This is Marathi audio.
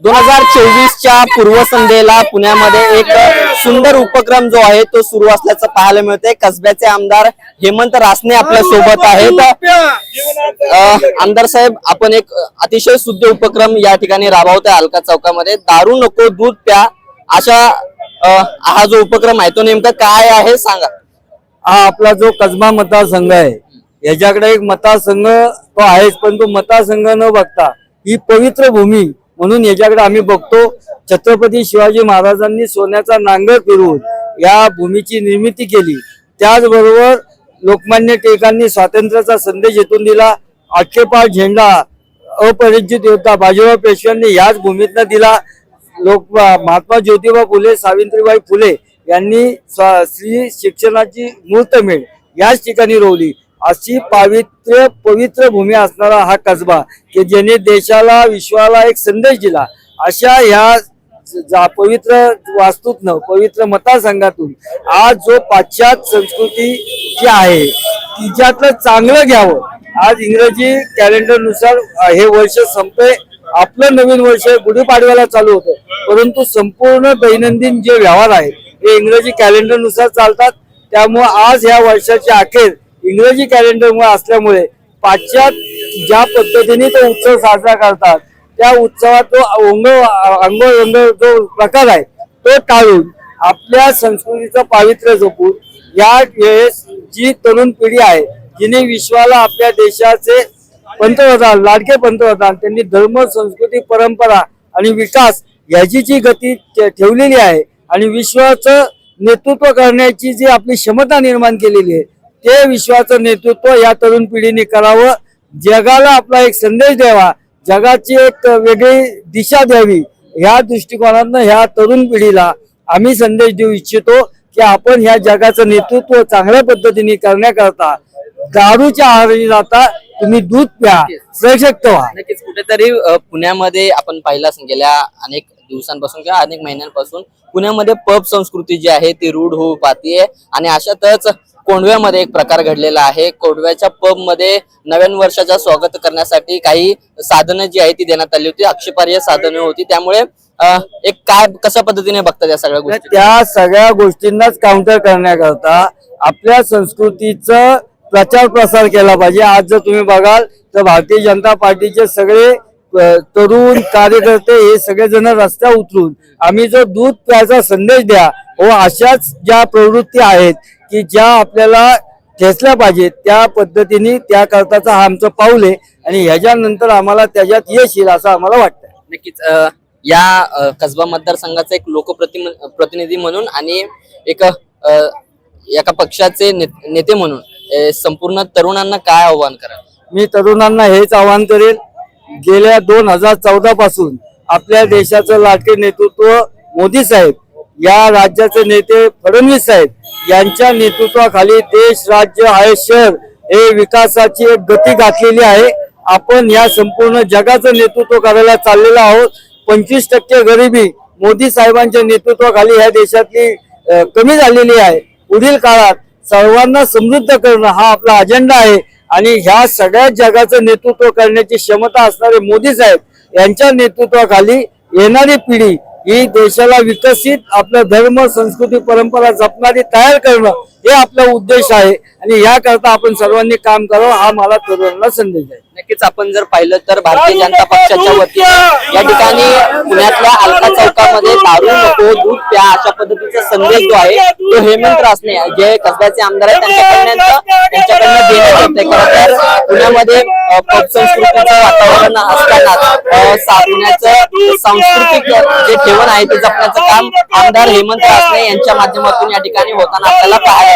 दोन हजार चोवीसच्या पूर्वसंध्येला पुण्यामध्ये एक सुंदर उपक्रम जो आहे तो सुरू असल्याचं पाहायला मिळतंय. कसब्याचे आमदार हेमंत रासने आपल्यासोबत आहेत. आमदार साहेब आपण एक अतिशय शुद्ध उपक्रम या ठिकाणी राबवत आहे अलका चौकामध्ये. दारू नको दूध प्या अशा हा जो उपक्रम आहे तो नेमका काय आहे सांगा. हा आपला जो कसबा मतदारसंघ आहे याच्याकडे एक मतदारसंघ तो आहेच पण तो मतदारसंघ न बघता ही पवित्र भूमी म्हणून याच्याकडे आम्ही बघतो छत्रपती शिवाजी महाराजांनी सोन्याचा नांगर फिरून या भूमीची निर्मिती केली. त्याचबरोबर लोकमान्य टिळकांनी स्वातंत्र्याचा संदेश येथून दिला. आक्षेपाळ झेंडा अपरिचित योद्धा बाजीराव पेशव्यांनी याच भूमीतनं दिला. लोक महात्मा ज्योतिबा फुले सावित्रीबाई फुले यांनी स्त्री शिक्षणाची मूर्तमेळ याच ठिकाणी रोवली. अशी पावित्र्य पवित्र भूमी असणारा हा कसबा की ज्याने देशाला विश्वाला एक संदेश दिला. अशा ह्या जा- पवित्र वास्तूतनं पवित्र मतदारसंघातून आज जो पाश्चात्य संस्कृती जी आहे तिच्यातलं चांगलं घ्यावं. आज इंग्रजी कॅलेंडरनुसार हे वर्ष संपे आपलं नवीन वर्ष गुढीपाडव्याला चालू होतं. परंतु संपूर्ण दैनंदिन जे व्यवहार आहेत हे इंग्रजी कॅलेंडरनुसार चालतात. त्यामुळे आज ह्या वर्षाच्या अखेर इंग्रजी कॅलेंडर मुळे असल्यामुळे पाश्चात्य ज्या पद्धतीने तो उत्सव साजरा करतात त्या उत्सवात तो अंग अंगोरंग जो प्रकार आहे तो टाळून आपल्या संस्कृतीचं पावित्र्य जपून या वेळेस जी तरुण पिढी आहे जिने विश्वाला आपल्या देशाचे पंतप्रधान लाडके पंतप्रधान त्यांनी धर्म संस्कृती परंपरा आणि विकास याची जी गती ठेवलेली आहे आणि विश्वाचं नेतृत्व करण्याची जी आपली क्षमता निर्माण केलेली आहे ते विश्वाचं नेतृत्व या तरुण पिढीने करावं. जगाला आपला एक संदेश द्यावा. जगाची एक वेगळी दिशा द्यावी. ह्या दृष्टिकोनातनं ह्या तरुण पिढीला आम्ही संदेश देऊ इच्छितो की आपण ह्या जगाचं नेतृत्व चांगल्या पद्धतीने करण्याकरता दारूच्या आहारी जाता तुम्ही दूध प्या. सशक्त व्हा. नक्कीच. कुठेतरी पुण्यामध्ये आपण पाहिलं गेल्या अनेक दिवसांपासून किंवा अनेक महिन्यांपासून पुण्यामध्ये पब संस्कृती जी आहे ती रूढ होऊ पाहतीये. आणि अशातच कोंडव्यामध्ये एक प्रकार घडलेला आहे. कोंडव्याच्या पबमध्ये नव्या वर्षाचा स्वागत करण्यासाठी काही साधनं जी आहे ती देण्यात आली होती. आक्षेपार्ह साधनं होती. त्यामुळे एक काय कशा पद्धतीने बघतात या सगळ्या गोष्टी? त्या सगळ्या गोष्टींनाच काउंटर करण्याकरता आपल्या संस्कृतीचा प्रचार प्रसार केला पाहिजे. आज जर तुम्ही बघाल तर भारतीय जनता पार्टीचे सगळे तरुण कार्यकर्ते हे सगळेजण रस्त्यावर उतरून आम्ही जो दूध प्यायचा संदेश द्या व अशाच ज्या प्रवृत्ती आहेत की ज्या आपल्याला ठेचल्या पाहिजेत त्या पद्धतीने त्या करताचा हा आमचं पाऊल आहे आणि ह्याच्यानंतर आम्हाला त्याच्यात यश येईल असं आम्हाला वाटतं नक्कीच अ, या अ, कसबा मतदारसंघाचा एक लोकप्रति प्रतिनिधी म्हणून आणि एक अ, एका पक्षाचे ने- नेते म्हणून अ, संपूर्ण तरुणांना काय आव्हान करा मी तरुणांना हेच आवाहन करेन गेल्या दोन हजार चौदा पासून आपल्या देशाचं लाटके नेतृत्व मोदी साहेब या राज्याचे नेते फडणवीस साहेब यांच्या नेतृत्वाखाली देश राज्य आहे शहर हे विकासाची एक गती गाठलेली आहे. आपण या संपूर्ण जगाचं नेतृत्व करायला चाललेलो आहोत. पंचवीस टक्के गरिबी मोदी साहेबांच्या नेतृत्वाखाली ह्या देशातली कमी झालेली आहे. पुढील काळात सर्वांना समृद्ध करणं हा आपला अजेंडा आहे. आणि ह्या सगळ्या जगाचं नेतृत्व करण्याची क्षमता असणारे मोदी साहेब यांच्या नेतृत्वाखाली येणारी पिढी ही देशाला विकसित आपला धर्म संस्कृती परंपरा जपणारी तयार करणं हे आपला उद्देश आहे आणि याकरता आपण सर्वांनी काम करावं हा मला तरुणांना संदेश आहे. नक्कीच आपण जर पाहिलं तर भारतीय जनता पक्षाच्या वतीने या ठिकाणी पुण्यातल्या अलका चौकामध्ये दारू नको दूध प्या अशा पद्धतीचा संदेश जो आहे तो हेमंत रासने जे कसब्याचे आमदार आहेत त्यांच्याकडनं त्यांच्याकडनं देण्यात येते खरं तर पुण्यामध्ये पब संस्कृतीचं वातावरण असताना पुण्याचं सांस्कृतिक जे ठेवण आहे ते जपण्याचं काम आमदार हेमंत रासने यांच्या माध्यमातून या ठिकाणी होताना आपल्याला पाहायला